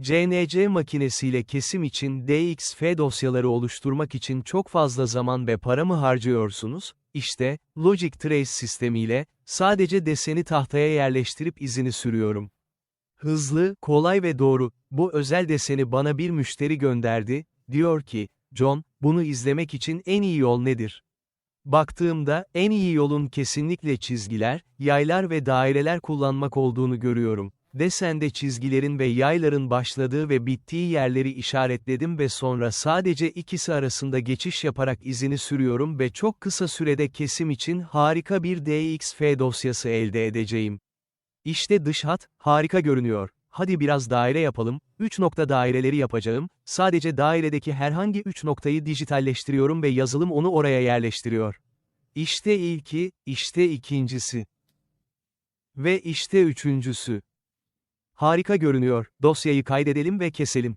CNC makinesiyle kesim için DXF dosyaları oluşturmak için çok fazla zaman ve para mı harcıyorsunuz? İşte, Logic Trace sistemiyle, sadece deseni tahtaya yerleştirip izini sürüyorum. Hızlı, kolay ve doğru, bu özel deseni bana bir müşteri gönderdi, diyor ki, John, bunu izlemek için en iyi yol nedir? Baktığımda, en iyi yolun kesinlikle çizgiler, yaylar ve daireler kullanmak olduğunu görüyorum. Desende çizgilerin ve yayların başladığı ve bittiği yerleri işaretledim ve sonra sadece ikisi arasında geçiş yaparak izini sürüyorum ve çok kısa sürede kesim için harika bir DXF dosyası elde edeceğim. İşte dış hat, harika görünüyor. Hadi biraz daire yapalım, 3 nokta daireleri yapacağım, sadece dairedeki herhangi 3 noktayı dijitalleştiriyorum ve yazılım onu oraya yerleştiriyor. İşte ilki, işte ikincisi. Ve işte üçüncüsü. Harika görünüyor, dosyayı kaydedelim ve keselim.